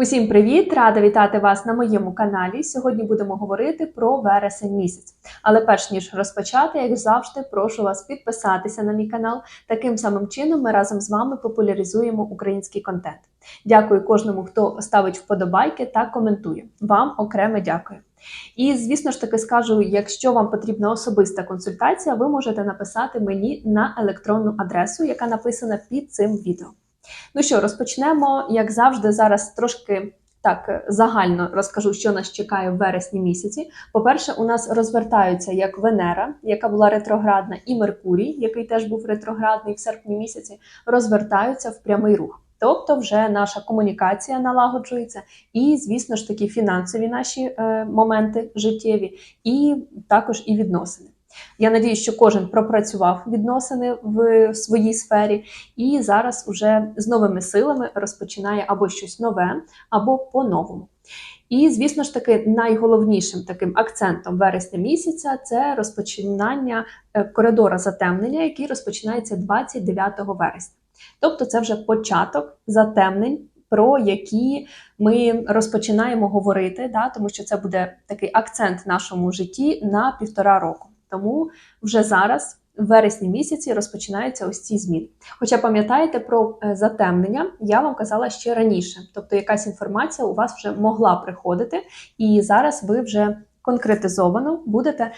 Усім привіт! Рада вітати вас на моєму каналі. Сьогодні будемо говорити про вересень місяць. Але перш ніж розпочати, як завжди, прошу вас підписатися на мій канал. Таким самим чином ми разом з вами популяризуємо український контент. Дякую кожному, хто ставить вподобайки та коментує. Вам окреме дякую. І звісно ж таки скажу, якщо вам потрібна особиста консультація, ви можете написати мені на електронну адресу, яка написана під цим відео. Ну що, розпочнемо, як завжди, зараз трошки так загально розкажу, що нас чекає в вересні місяці. По-перше, у нас розвертаються як Венера, яка була ретроградна, і Меркурій, який теж був ретроградний в серпні місяці, розвертаються в прямий рух. Тобто, вже наша комунікація налагоджується, і, звісно ж таки, фінансові наші е, моменти життєві, і також і відносини. Я надію, що кожен пропрацював відносини в своїй сфері, і зараз уже з новими силами розпочинає або щось нове, або по-новому. І, звісно ж таки, найголовнішим таким акцентом вересня місяця це розпочинання е, коридора затемнення, який розпочинається 29 вересня. Тобто, це вже початок затемнень. Про які ми розпочинаємо говорити, да, тому що це буде такий акцент в нашому житті на півтора року. Тому вже зараз, в вересні місяці, розпочинаються ось ці зміни. Хоча пам'ятаєте про е, затемнення, я вам казала ще раніше, тобто якась інформація у вас вже могла приходити, і зараз ви вже конкретизовано будете.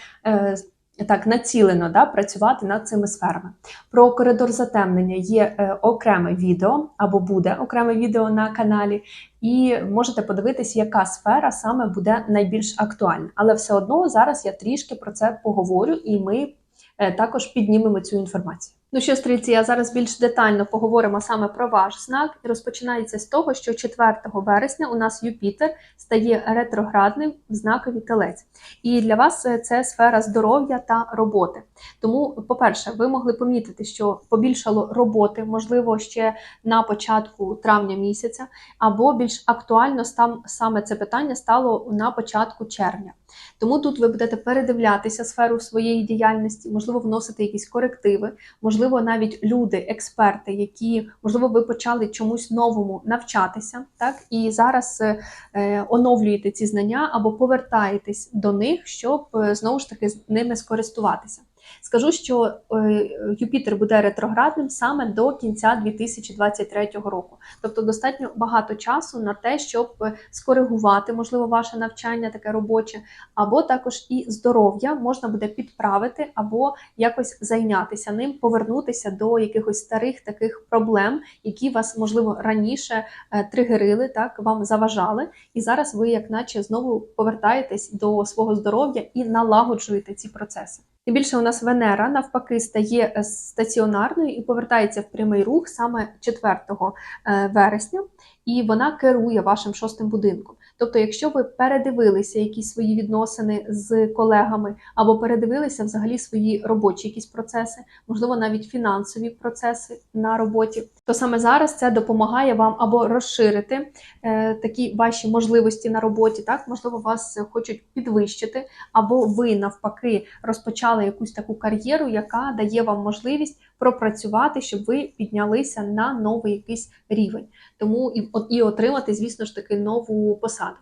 Так, націлено да, працювати над цими сферами. Про коридор затемнення є е, окреме відео або буде окреме відео на каналі, і можете подивитись, яка сфера саме буде найбільш актуальна. Але все одно зараз я трішки про це поговорю, і ми е, також піднімемо цю інформацію. Ну що, стрільці, я зараз більш детально поговоримо саме про ваш знак. Розпочинається з того, що 4 вересня у нас Юпітер стає ретроградним в знакові телець. І для вас е, це сфера здоров'я та роботи. Тому, по-перше, ви могли помітити, що побільшало роботи, можливо, ще на початку травня місяця, або більш актуально саме це питання стало на початку червня. Тому тут ви будете передивлятися сферу своєї діяльності, можливо, вносити якісь корективи, можливо, навіть люди, експерти, які можливо ви почали чомусь новому навчатися, так і зараз е, оновлюєте ці знання або повертаєтесь до них, щоб е, знову ж таки ними скористуватися. Скажу, що е, Юпітер буде ретроградним саме до кінця 2023 року. Тобто достатньо багато часу на те, щоб скоригувати, можливо, ваше навчання таке робоче, або також і здоров'я можна буде підправити, або якось зайнятися ним, повернутися до якихось старих таких проблем, які вас, можливо, раніше е, тригерили, так вам заважали. І зараз ви, як наче, знову повертаєтесь до свого здоров'я і налагоджуєте ці процеси. Тим більше у нас Венера навпаки стає е, стаціонарною і повертається в прямий рух саме 4 е, вересня, і вона керує вашим шостим будинком. Тобто, якщо ви передивилися якісь свої відносини з колегами, або передивилися взагалі свої робочі якісь процеси, можливо, навіть фінансові процеси на роботі, то саме зараз це допомагає вам або розширити е, такі ваші можливості на роботі, так можливо, вас хочуть підвищити, або ви навпаки розпочали якусь таку кар'єру, яка дає вам можливість пропрацювати, щоб ви піднялися на новий якийсь рівень. Тому і, і отримати, звісно ж таки, нову посаду.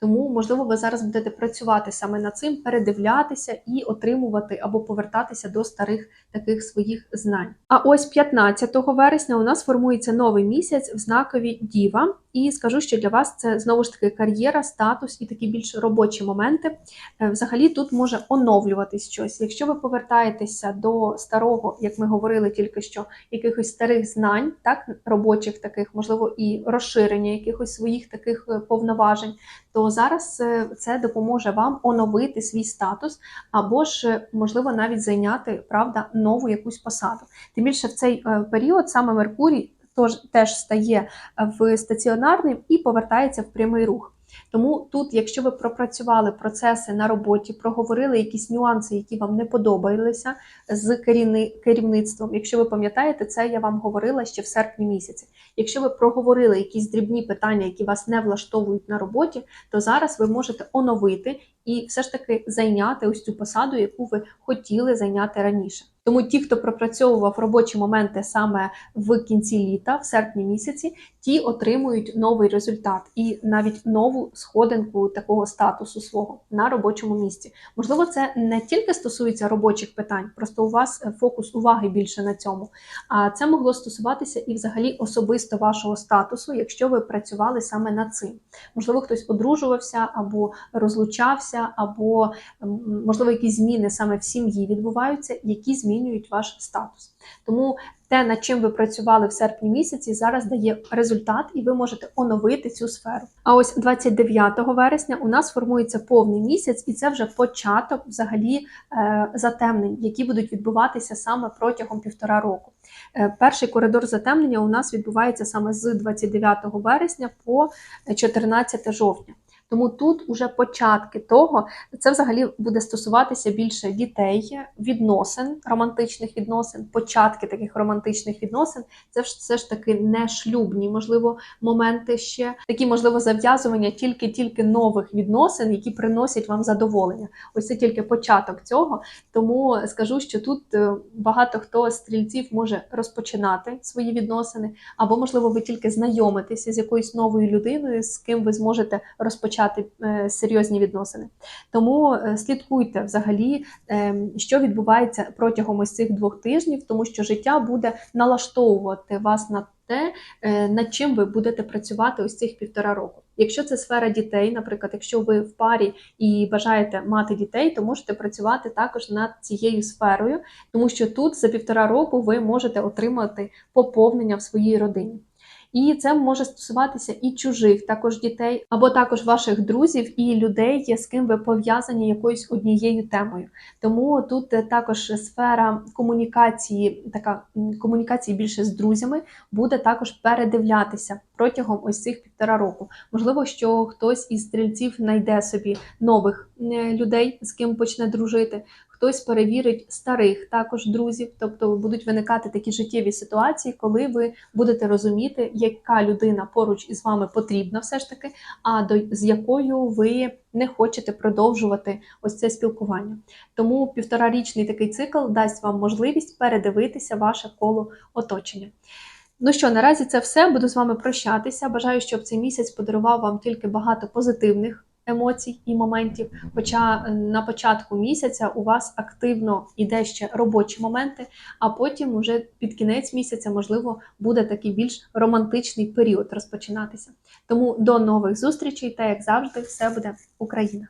Тому, можливо, ви зараз будете працювати саме над цим, передивлятися і отримувати або повертатися до старих таких своїх знань. А ось 15 вересня у нас формується новий місяць в знакові Діва. І скажу, що для вас це знову ж таки кар'єра, статус і такі більш робочі моменти. Е, Взагалі тут може оновлюватись щось. Якщо ви повертаєтеся до старого, як ми говорили тільки що, якихось старих знань, так робочих таких, можливо, і розширення якихось своїх таких е, повноважень, то зараз е, це допоможе вам оновити свій статус, або ж, можливо, навіть зайняти правда нову якусь посаду. Тим більше в цей період саме Меркурій тож теж стає в стаціонарним і повертається в прямий рух. Тому тут, якщо ви пропрацювали процеси на роботі, проговорили якісь нюанси, які вам не подобалися з керівництвом. Якщо ви пам'ятаєте, це я вам говорила ще в серпні місяці. Якщо ви проговорили якісь дрібні питання, які вас не влаштовують на роботі, то зараз ви можете оновити і все ж таки зайняти ось цю посаду, яку ви хотіли зайняти раніше. Тому ті, хто пропрацьовував робочі моменти саме в кінці літа, в серпні місяці, ті отримують новий результат і навіть нову сходинку такого статусу свого на робочому місці. Можливо, це не тільки стосується робочих питань, просто у вас е, фокус уваги більше на цьому. А це могло стосуватися і взагалі особисто вашого статусу, якщо ви працювали саме над цим. Можливо, хтось одружувався або розлучався, або можливо якісь зміни саме в сім'ї відбуваються, які змінюють ваш статус. Тому те, над чим ви працювали в серпні місяці, зараз дає результат, і ви можете оновити цю сферу. А ось 29 вересня у нас формується повний місяць, і це вже початок взагалі е, затемнень, які будуть відбуватися саме протягом півтора року. Е, Перший коридор затемнення у нас відбувається саме з 29 вересня по 14 жовтня. Тому тут уже початки того, це взагалі буде стосуватися більше дітей, відносин, романтичних відносин, початки таких романтичних відносин. Це ж все ж таки не шлюбні, можливо, моменти ще такі, можливо, зав'язування тільки-тільки нових відносин, які приносять вам задоволення. Ось це тільки початок цього. Тому скажу, що тут е, багато хто з стрільців може розпочинати свої відносини, або, можливо, ви тільки знайомитеся з якоюсь новою людиною, з ким ви зможете розпочати е, серйозні відносини. Тому е, слідкуйте взагалі, е, що відбувається протягом ось цих двох тижнів, тому що життя буде налаштовувати вас на те, над чим ви будете працювати ось цих півтора року. Якщо це сфера дітей, наприклад, якщо ви в парі і бажаєте мати дітей, то можете працювати також над цією сферою, тому що тут за півтора року ви можете отримати поповнення в своїй родині. І це може стосуватися і чужих також дітей, або також ваших друзів і людей, з ким ви пов'язані якоюсь однією темою. Тому тут е, також сфера комунікації, така комунікації більше з друзями, буде також передивлятися протягом ось цих півтора року. Можливо, що хтось із стрільців знайде собі нових е, людей, з ким почне дружити. Хтось перевірить старих також друзів, тобто будуть виникати такі життєві ситуації, коли ви будете розуміти, яка людина поруч із вами потрібна, все ж таки, а до з якою ви не хочете продовжувати ось це спілкування. Тому півторарічний такий цикл дасть вам можливість передивитися ваше коло оточення. Ну що, наразі це все. Буду з вами прощатися. Бажаю, щоб цей місяць подарував вам тільки багато позитивних емоцій і моментів. Хоча е, на початку місяця у вас активно іде ще робочі моменти, а потім, уже під кінець місяця, можливо, буде такий більш романтичний період розпочинатися. Тому до нових зустрічей та як завжди, все буде Україна!